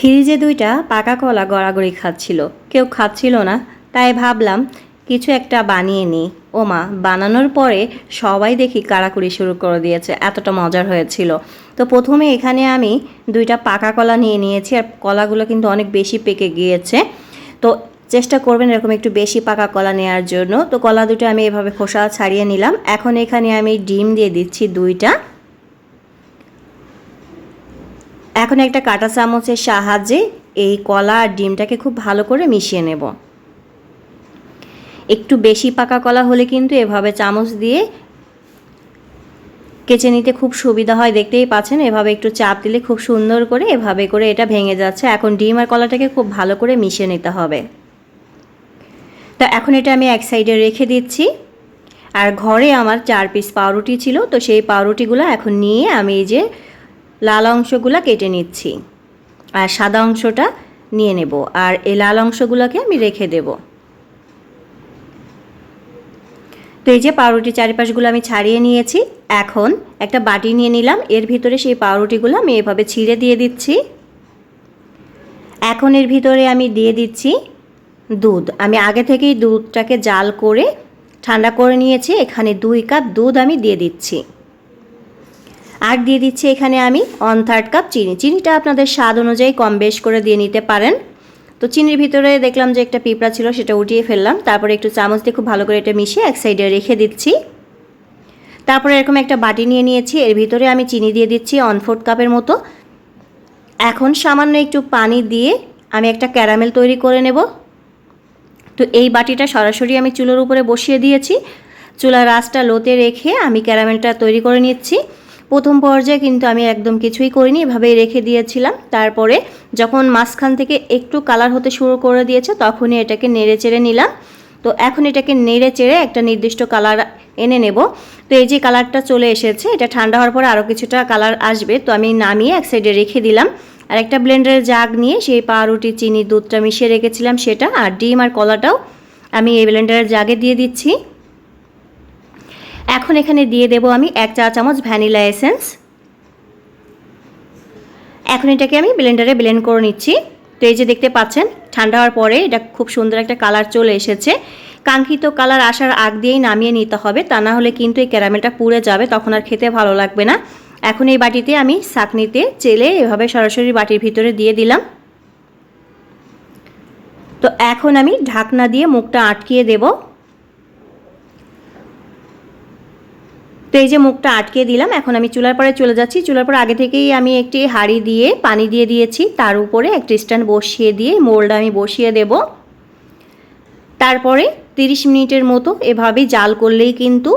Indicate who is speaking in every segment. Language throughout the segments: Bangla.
Speaker 1: ফ্রিজে দুইটা পাকা কলা গড়াগড়ি খাচ্ছিল। কেউ খাচ্ছিল না, তাই ভাবলাম কিছু একটা বানিয়ে নিই। ও মা বানানোর পরে সবাই দেখি কাড়াকুড়ি শুরু করে দিয়েছে, এতটা মজার হয়েছিল। তো প্রথমে এখানে আমি দুইটা পাকা কলা নিয়ে নিয়েছি আর কলাগুলো কিন্তু অনেক বেশি পেকে গিয়েছে। তো চেষ্টা করবেন এরকম একটু বেশি পাকা কলা নেওয়ার জন্য। তো কলা দুটো আমি এভাবে খোসা ছাড়িয়ে নিলাম। এখন এখানে আমি ডিম দিয়ে দিচ্ছি দুইটা। এখন একটা কাঁটা চামচের সাহায্যে এই কলা আর ডিমটাকে খুব ভালো করে মিশিয়ে নেব। একটু বেশি পাকা কলা হলে কিন্তু এভাবে চামচ দিয়ে কেচে নিতে খুব সুবিধা হয়। দেখতেই পাচ্ছেন, এভাবে একটু চাপ দিলে খুব সুন্দর করে এভাবে করে এটা ভেঙে যাচ্ছে। এখন ডিম আর কলাটাকে খুব ভালো করে মিশিয়ে নিতে হবে। তা এখন এটা আমি এক সাইডে রেখে দিচ্ছি। আর ঘরে আমার চার পিস পাউরুটি ছিল, তো সেই পাউরুটিগুলো এখন নিয়ে আমি এই যে লাল অংশগুলো কেটে নিচ্ছি। আর সাদা অংশটা নিয়ে নেব। আর এই লাল অংশগুলোকে আমি রেখে দেব। তো এই যে পাউরুটি চারিপাশগুলো আমি ছাড়িয়ে নিয়েছি, এখন একটা বাটি নিয়ে নিলাম। এর ভিতরে সেই পাউরুটিগুলো আমি এভাবে ছিঁড়ে দিয়ে দিচ্ছি। এখন এর ভিতরে আমি দিয়ে দিচ্ছি দুধ। আমি আগে থেকেই দুধটাকে জাল করে ঠান্ডা করে নিয়েছি। এখানে দুই কাপ দুধ আমি দিয়ে দিচ্ছি। আর দিয়ে দিচ্ছি এখানে আমি ওয়ান থার্ড কাপ চিনি। চিনিটা আপনাদের স্বাদ অনুযায়ী কম বেশ করে দিয়ে নিতে পারেন। তো চিনির ভিতরে দেখলাম যে একটা পিঁপড়া ছিল, সেটা উঠিয়ে ফেললাম। তারপরে একটু চামচ দিয়ে খুব ভালো করে এটা মিশিয়ে এক সাইডে রেখে দিচ্ছি। তারপরে এরকম একটা বাটি নিয়ে নিয়েছি। এর ভিতরে আমি চিনি দিয়ে দিচ্ছি ওয়ান ফোর্থ কাপের মতো। এখন সামান্য একটু পানি দিয়ে আমি একটা ক্যারামেল তৈরি করে নেব। তো এই বাটিটা সরাসরি আমি চুলোর উপরে বসিয়ে দিয়েছি। চুলার রাসটা লোতে রেখে আমি ক্যারামেলটা তৈরি করে নিচ্ছি। প্রথম পর্যায়ে কিন্তু আমি একদম কিছুই করিনি, এভাবেই রেখে দিয়েছিলাম। তারপরে যখন মাঝখান থেকে একটু কালার হতে শুরু করে দিয়েছে, তখনই এটাকে নেড়ে চেড়ে নিলাম। তো এখন এটাকে নেড়ে চেড়ে একটা নির্দিষ্ট কালার এনে নেব। তো এই যে কালারটা চলে এসেছে, এটা ঠান্ডা হওয়ার পরে আরও কিছুটা কালার আসবে। তো আমি নামিয়ে এক সাইডে রেখে দিলাম। আর একটা ব্লেন্ডারের জাগ নিয়ে সেই পাউরুটি, চিনি, দুধটা মিশিয়ে রেখেছিলাম সেটা, আর ডিম আর কলাটাও আমি এই ব্লেন্ডারের জাগে দিয়ে দিচ্ছি। এখন এখানে দিয়ে দেব আমি এক চা চামচ ভ্যানিলা এসেন্স। এখন এটাকে আমি ব্লেন্ডারে ব্লেন্ড করে নিচ্ছি। তো এই যে দেখতে পাচ্ছেন, ঠান্ডা হওয়ার পরে এটা খুব সুন্দর একটা কালার চলে এসেছে। কাঙ্ক্ষিত কালার আসার আগ দিয়েই নামিয়ে নিতে হবে, তা না হলে কিন্তু এই ক্যারামেলটা পুড়ে যাবে, তখন আর খেতে ভালো লাগবে না। এখন এই বাটিতে আমি সাকনিতে চেলে এভাবে সরাসরি বাটির ভিতরে দিয়ে দিলাম। তো এখন আমি ঢাকনা দিয়ে মুখটা আটকিয়ে দেবো। তো এই যে মুখটা আটকে দিলাম, এখন আমি চুলার পরে চলে যাচ্ছি। চুলার পরে আগে থেকেই আমি একটি হাঁড়ি দিয়ে পানি দিয়ে দিয়েছি। তার উপরে একটি স্ট্যান্ড বসিয়ে দিয়ে মোল্ড আমি বসিয়ে দেব। তারপরে 30 মিনিটের মতো এভাবেই জাল করলেই কিন্তু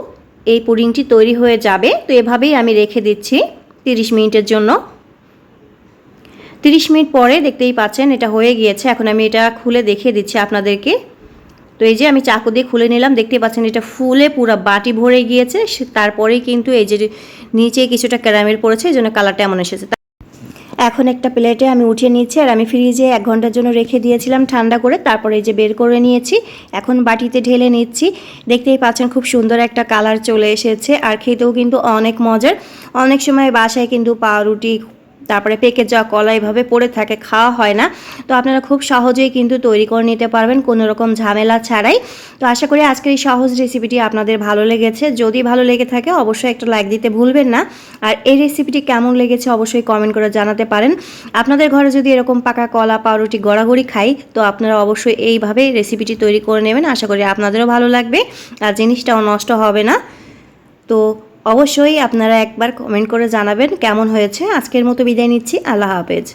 Speaker 1: এই পুডিংটি তৈরি হয়ে যাবে। তো এভাবেই আমি রেখে দিচ্ছি 30 মিনিটের জন্য। 30 মিনিট পরে দেখতেই পাচ্ছেন, এটা হয়ে গিয়েছে। এখন আমি এটা খুলে দেখিয়ে দিচ্ছি আপনাদেরকে। তো এই যে আমি চাকু দিয়ে খুলে নিলাম দেখতে পাচ্ছেন এটা ফুলে পুরো বাটি ভরে গিয়েছে। তারপরেই কিন্তু এই যে নিচে কিছুটা ক্যারামেল পড়েছে, এই জন্য কালারটা এমন এসেছে। এখন একটা প্লেটে আমি উঠিয়ে নিচ্ছি, আর আমি ফ্রিজে এক ঘণ্টার জন্য রেখে দিয়েছিলাম ঠান্ডা করে, তারপরে এই যে বের করে নিয়েছি। এখন বাটিতে ঢেলে নিচ্ছি। দেখতেই পাচ্ছেন খুব সুন্দর একটা কালার চলে এসেছে, আর খেতেও কিন্তু অনেক মজার। অনেক সময় বাসায় কিন্তু পাউরুটি তারপরে পেকে যাওয়া কলা এভাবে পড়ে থাকে, খাওয়া হয় না। তো আপনারা খুব সহজেই কিন্তু তৈরি করে নিতে পারবেন কোনো রকম ঝামেলা ছাড়াই। তো আশা করি আজকের এই সহজ রেসিপিটি আপনাদের ভালো লেগেছে। যদি ভালো লেগে থাকে অবশ্যই একটা লাইক দিতে ভুলবেন না। আর এই রেসিপিটি কেমন লেগেছে অবশ্যই কমেন্ট করে জানাতে পারেন। আপনাদের ঘরে যদি এরকম পাকা কলা, পাউরুটি, গড়াগড়ি খাই, তো আপনারা অবশ্যই এইভাবে রেসিপিটি তৈরি করে নেবেন। আশা করি আপনাদেরও ভালো লাগবে। আর জিনিসটাও নষ্ট হবে না। তো অবশ্যই আপনারা একবার কমেন্ট করে জানাবেন কেমন হয়েছে। আজকের মতো বিদায় নিচ্ছি। আল্লাহ হাফেজ।